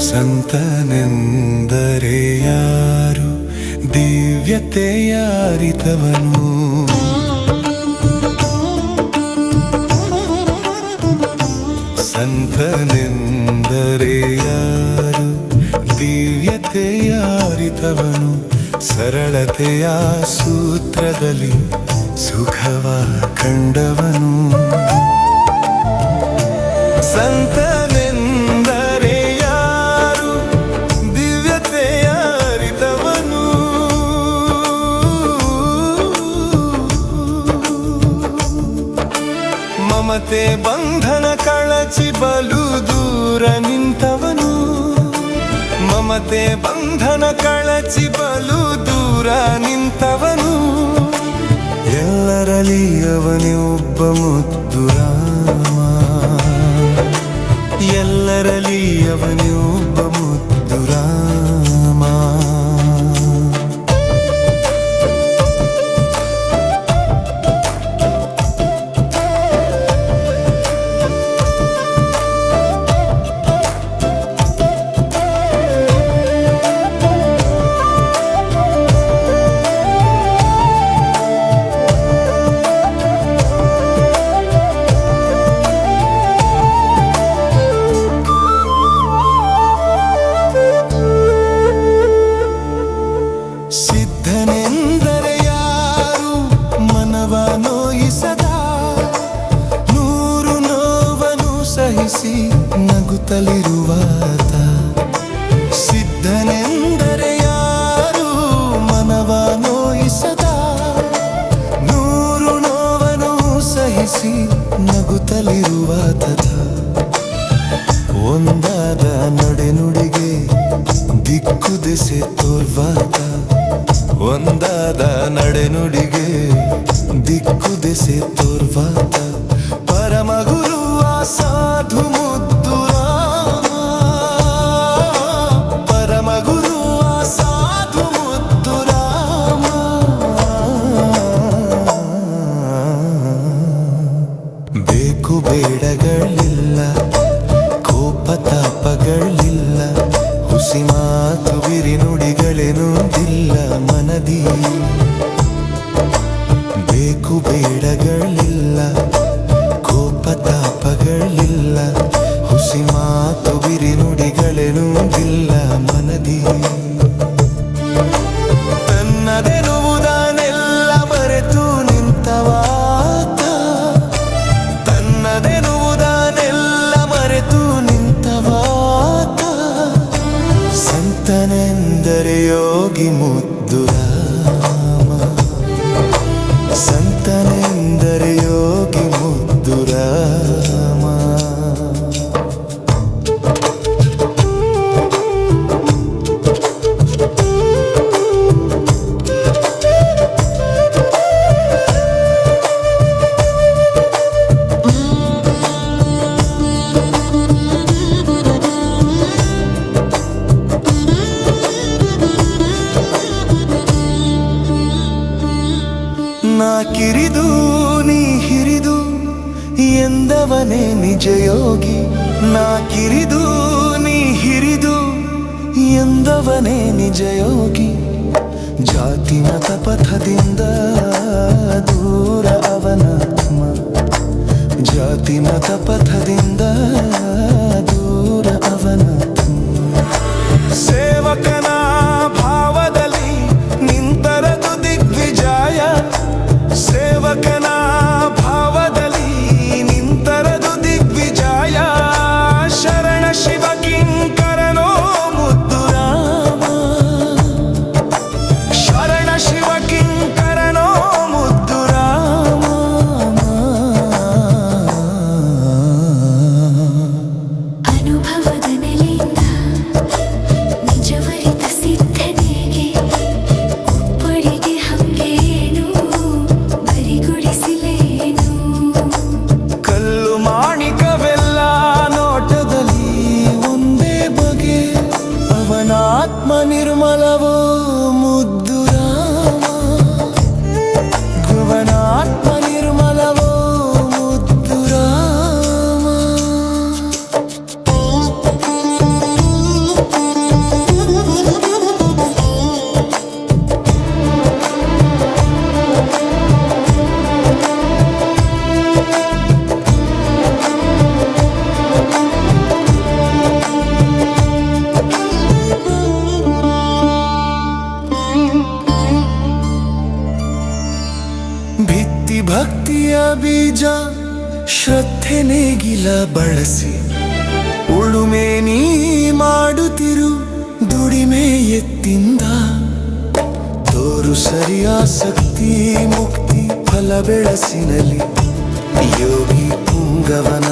ಸಂತನೆಂದರೆ ಯಾರು ದಿವ್ಯತೆಯ ಅರಿತವನು ಸಂತನೆಂದರೆ ಯಾರು ದಿವ್ಯತೆಯ ಅರಿತವನು ಸರಳತೆಯ ಸೂತ್ರದಲ್ಲಿ ಸುಖವ ಕಂಡವನು. ಸಂತನೆಂದರೆ ಮಮತೆ ಬಂಧನ ಕಳಚಿ ಬಲು ದೂರ ನಿಂತವನು. ಮಮತೆ ಬಂಧನ ಕಳಚಿ ಬಲು ದೂರ ನಿಂತವನು. ಎಲ್ಲರಲ್ಲಿ ಅವನೇ ಒಬ್ಬ ಮುದ್ದು ರಾಮ. ಎಲ್ಲರಲ್ಲಿ ಅವನೇ ಸಿದ್ಧನೆಂದರೆ ಯಾರು ಮನವ ನೋಯಿಸದ? ನೂರು ನೋವನು ಸಹಿಸಿ ನಗುತ್ತಲಿರುವಾತ. ಸಿದ್ಧನೆಂದರೆ ಯಾರು ಮನವ ನೋಯಿಸದ? ನೂರು ನೋವನು ಸಹಿಸಿ ನಗುತ್ತಲಿರುವಾತ ಒಂದಾದ ನಡೆನುಡಿಗೆ ದಿಕ್ಕು ದೆಸೆ ತೋರ್ವಾತ. ಒಂದಾದ ನಡೆನುಡಿಗೆ ದಿಕ್ಕು ದೆಸೆ ತೋರ್ವಾತ ಪರಮಗುರು ಸಾಧು ಮುದ್ದು ಪರಮ ಪರಮಗುರು ಸಾಧು ಮುದ್ದು ಬೇಕು ಬೇಡಗಳಿಲ್ಲ, ಕೋಪ ತಾಪಗಳಿಲ್ಲ, ಹುಸಿ ಮಾತು ಬಿರಿ ನುಡಿಗಳೇನೊಂದಿಲ್ಲ ಮನದಿ ಬೇಕು ಬೇಡಗಳಿಲ್ಲ ಕೋಪ ತಾಪಗಳಿಲ್ಲ ಹುಸಿ ಮಾತು ಬಿರಿ ನುಡಿಗಳೇನೊಂದಿಲ್ಲ ಮನದಿ. ಎಂದವನೇ ನಿಜ ಯೋಗಿ ನಾ ಕಿರಿದು ನೀ ಹಿರಿದು ಎಂದವನೇ ನಿಜ ಯೋಗಿ ಜಾತಿ ಮತ ಪಥದಿಂದ ನಿಜ ಶ್ರದ್ಧೆ ನೇಗಿಲ ಬಳಸಿ. ಉಳುಮೆ ನೀ ಮಾಡುತ್ತಿರು, ದುಡಿಮೆ ಎತ್ತಿಂದ. ತೋರು ಸರಿಯಾಸಕ್ತಿ ಮುಕ್ತಿ, ಫಲ ಬೆಳಸಿನಲಿ ಯೋಗಿ ಪುಂಗವನ